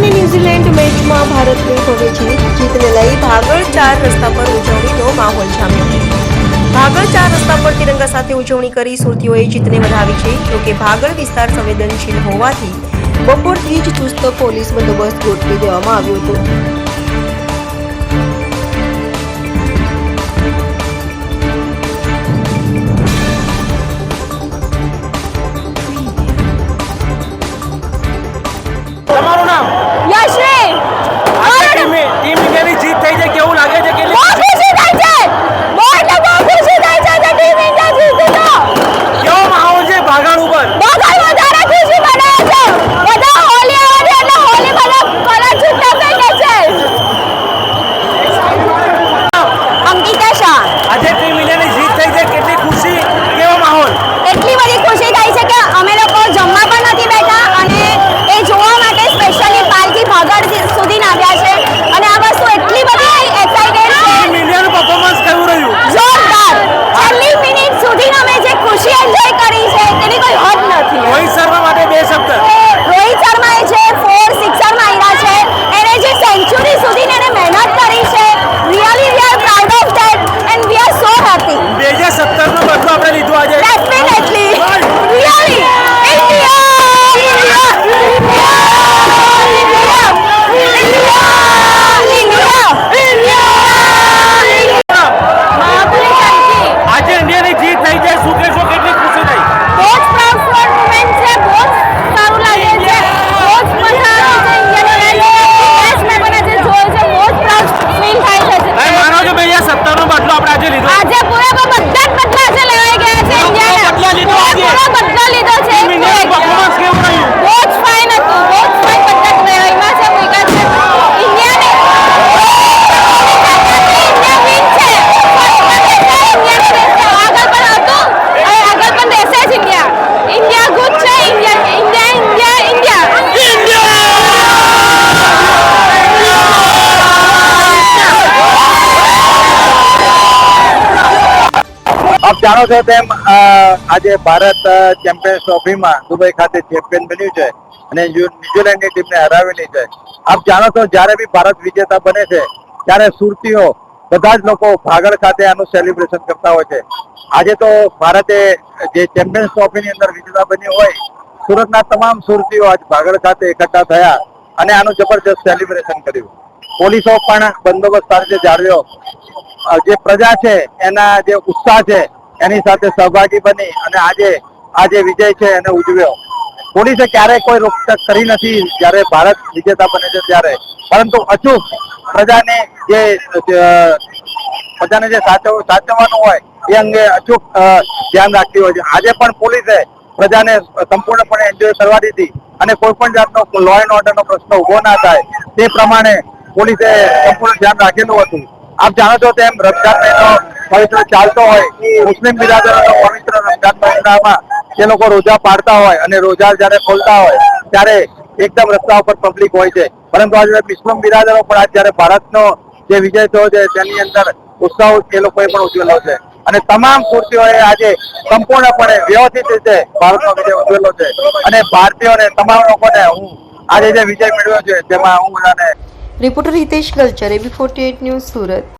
સુરતમાં ભારતની ભવ્ય જીત જીતને લઈ ભાગળ ચાર રસ્તા પર ઉજવણીનો માહોલ જામ્યો. ભાગળ ચાર રસ્તા પર તિરંગા સાથે ઉજવણી કરી સુરતીઓએ જીતને વધાવી છે. જોકે ભાગળ વિસ્તાર સંવેદનશીલ હોવાથી બપોરથી જ ચુસ્ત પોલીસ બંદોબસ્ત ગોઠવી દેવામાં આવ્યો હતો. આજે પૂરેપૂરા બધા જાણો છો તેમ આજે ભારત ચેમ્પિયન્સ ટ્રોફીમાં દુબઈ ખાતે ચેમ્પિયન બન્યું છે અને ન્યૂ- ન્યુઝીલેન્ડની ટીમને હરાવેલી છે. આપ જાણો છો, જ્યારે બી ભારત વિજેતા બને છે, ત્યારે સુરતીઓ બધા જ લોકો ભાગળ ખાતે આનું સેલિબ્રેશન કરતા હોય છે. આજે તો ભારતે જે ચેમ્પિયન્સ ટ્રોફીની અંદર વિજેતા બન્યું હોય, સુરતના તમામ સુરતીઓ આજ ભાગળ ખાતે એકઠા થયા અને આનું જબરજસ્ત સેલિબ્રેશન કર્યું. પોલીસો પણ બંદોબસ્ત રીતે જાળવ્યો. જે પ્રજા છે, એના જે ઉત્સાહ છે એની સાથે સહભાગી બની અને આજે આજે વિજય છે એને ઉજવ્યો. પોલીસે ક્યારેય કોઈ રોકટોક કરી નથી જ્યારે ભારત વિજેતા બને છે ત્યારે. પરંતુ અચૂક પ્રજાને જે પ્રજાને જે સાચવ, સાચવવાનું હોય એ અંગે અચૂક ધ્યાન રાખતી હોય છે. આજે પણ પોલીસે પ્રજાને સંપૂર્ણપણે એન્જોય કરવા દીધી અને કોઈ પણ જાતનો લો એન્ડ ઓર્ડરનો પ્રશ્ન ઊભો ના થાય તે પ્રમાણે પોલીસે સંપૂર્ણ ધ્યાન રાખેલું હતું. આપ જાણો છો તેમ રમજાન મહિનો પવિત્ર ચાલતો હોય, મુસ્લિમ બિરાદરોનો પવિત્ર રમજાન મહિનામાં જે લોકો રોજા પાડતા હોય અને રોજા જ્યારે ખોલતા હોય, ત્યારે એકદમ રસ્તા ઉપર પબ્લિક હોય છે. પરંતુ આજે મુસ્લિમ બિરાદરો પણ આજ જ્યારે ભારતનો જે વિજય થયો છે, તેની અંદર ઉત્સાહ એ લોકોએ પણ ઉજવેલો છે. અને તમામ કુર્તીઓએ આજે સંપૂર્ણપણે વ્યવસ્થિત રીતે ભારતનો વિજય ઉજવેલો છે. અને ભારતીયોને, તમામ લોકોને હું આજે જે વિજય મેળવ્યો છે, તેમાં હું બધાને reporter Hitesh Galchar AB forty news Surat.